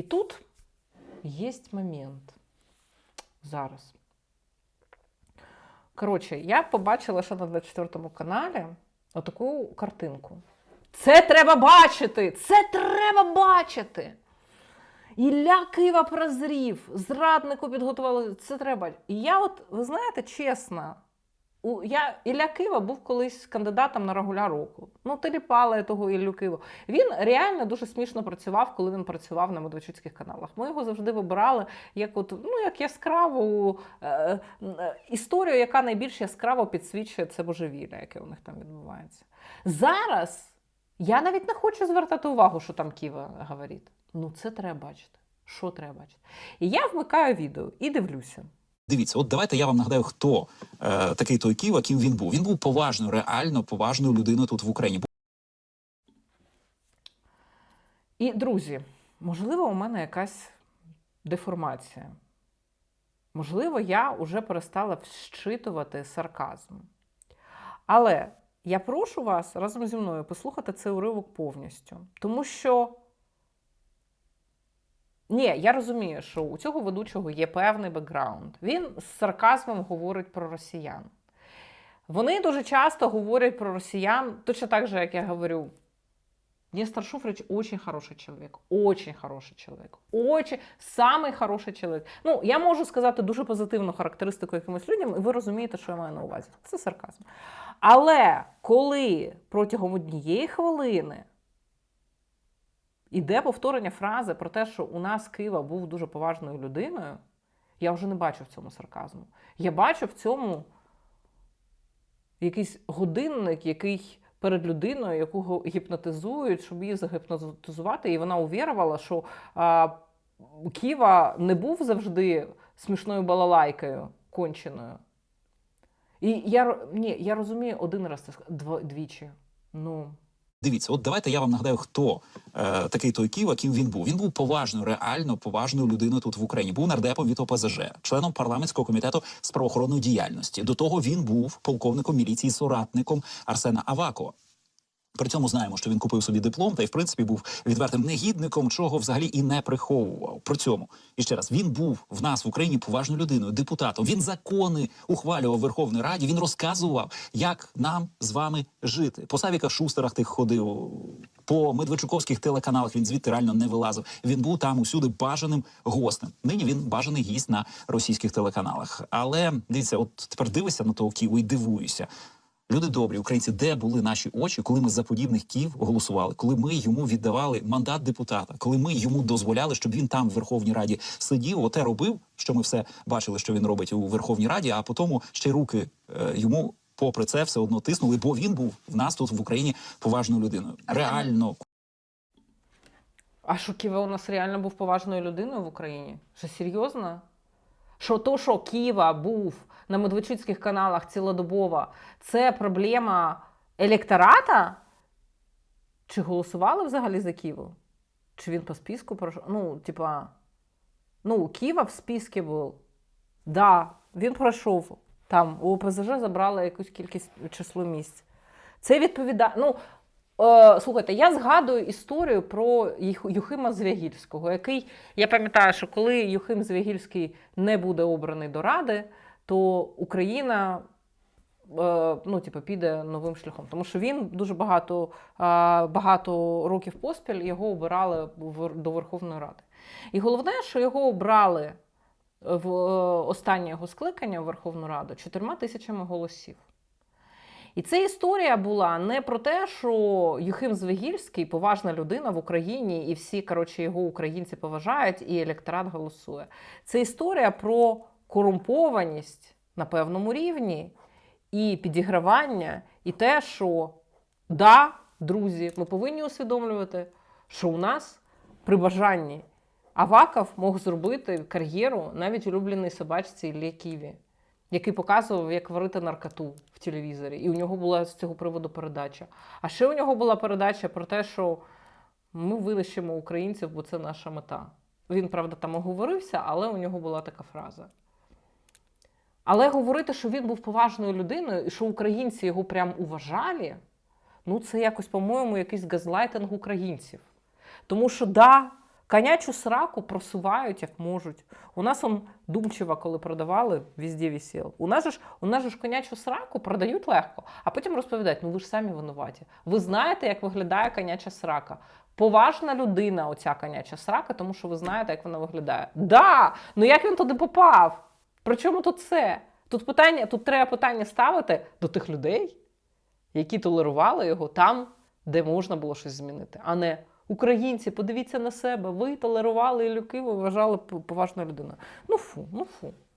І тут є момент зараз. Коротше, я побачила, що на 24 каналі отаку картинку. Це треба бачити! Це треба бачити! Ілля Києва прозрів, зраднику підготували. Це треба. І я, от, ви знаєте, чесно, у, я, Ілля Кива був колись кандидатом на регуля року. Ну, теліпали того Іллю Кива. Він реально дуже смішно працював, коли він працював на Медведчуцьких каналах. Ми його завжди вибирали як, от, ну, як яскраву е, е, історію, яка найбільш яскраво підсвічує це божевілля, яке у них там відбувається. Зараз я навіть не хочу звертати увагу, що там Ківа говорить. Ну, це треба бачити. Що треба бачити? І я вмикаю відео і дивлюся. Дивіться, от давайте я вам нагадаю, хто е, такий той Києва, ким він був. Він був поважною, реально поважною людиною тут в Україні. І, друзі, можливо, у мене якась деформація. Можливо, я вже перестала вщитувати сарказм. Але я прошу вас разом зі мною послухати цей уривок повністю. Тому що. Ні, я розумію, що у цього ведучого є певний бекграунд. Він з сарказмом говорить про росіян. Вони дуже часто говорять про росіян, точно так же, як я говорю. Нестор Шуфрич очень хороший человек, очень хороший человек, очень самый хороший человек. Ну, я можу сказати дуже позитивну характеристику якимось людям, і ви розумієте, що я маю на увазі. Це сарказм. Але коли протягом однієї хвилини іде повторення фрази про те, що у нас Кива був дуже поважною людиною, я вже не бачу в цьому сарказму. Я бачу в цьому якийсь годинник, який перед людиною, яку гіпнотизують, щоб її загіпнотизувати, і вона увірувала, що а, Ківа не був завжди смішною балалайкою конченою. І я, ні, я розумію один раз двічі. Ну, Дивіться, от давайте я вам нагадаю, хто е, такий той Ківа, ким він був. Він був поважною, реально поважною людиною тут в Україні. Був нардепом від ОПЗЖ, членом парламентського комітету з правоохоронної діяльності. До того він був полковником міліції, соратником Арсена Авакова. При цьому знаємо, що він купив собі диплом та й в принципі був відвертим негідником, чого взагалі і не приховував. При цьому і ще раз він був в нас в Україні поважною людиною, депутатом. Він закони ухвалював в Верховній Раді. Він розказував, як нам з вами жити. По Савіках Шустерах тих ходив. По Медведчуковських телеканалах він звідти реально не вилазив. Він був там усюди бажаним гостем. Нині він бажаний гість на російських телеканалах. Але дивіться, от тепер дивишся на того Києву і дивуюся. Люди добрі, українці, де були наші очі, коли ми за подібних ків голосували, коли ми йому віддавали мандат депутата, коли ми йому дозволяли, щоб він там в Верховній Раді сидів, оте робив, що ми все бачили, що він робить у Верховній Раді, а потім ще й руки е, йому, попри це, все одно тиснули, бо він був в нас тут в Україні поважною людиною. Реально, а що Ківа у нас реально був поважною людиною в Україні? Що серйозно? Що то, що Ківа був на Медведчуцьких каналах цілодобово, це проблема електората? Чи голосували взагалі за Ківу? Чи він по списку пройшов? Ну, типа, ну, Ківа в списку був. Да, він пройшов. Там у ОПЗЖ забрали якусь кількість число місць. Це відповідає. Ну, слухайте, я згадую історію про Юхима Звягільського, який я пам'ятаю, що коли Юхим Звягільський не буде обраний до Ради, то Україна е, ну, типу, піде новим шляхом. Тому що він дуже багато, е, багато років поспіль його обирали до Верховної Ради. І головне, що його обрали в е, останнє його скликання в Верховну Раду чотирма тисячами голосів. І ця історія була не про те, що Юхим Звегільський поважна людина в Україні, і всі коротше, його українці поважають, і електорат голосує. Це історія про корумпованість на певному рівні і підігравання, і те, що да, друзі, ми повинні усвідомлювати, що у нас при бажанні Аваков мог зробити кар'єру навіть улюбленій собачці Іллі Ківі, який показував, як варити наркоту в телевізорі. І у нього була з цього приводу передача. А ще у нього була передача про те, що ми вилищимо українців, бо це наша мета. Він, правда, там оговорився, але у нього була така фраза. Але говорити, що він був поважною людиною і що українці його прям уважали, ну це якось, по-моєму, якийсь газлайтинг українців. Тому що, да, Конячу сраку просувають як можуть. У нас он думчиво, коли продавали, везде висів. У нас же ж у нас же ж конячу сраку продають легко, а потім розповідають: ну ви ж самі винуваті. Ви знаєте, як виглядає коняча срака. Поважна людина, оця коняча срака, тому що ви знаєте, як вона виглядає. Да! Ну як він туди попав? При чому тут це? Тут питання, тут треба питання ставити до тих людей, які толерували його там, де можна було щось змінити, а не українці, подивіться на себе, ви толерували Ілюки, ви вважали поважною людиною. Ну фу, ну фу.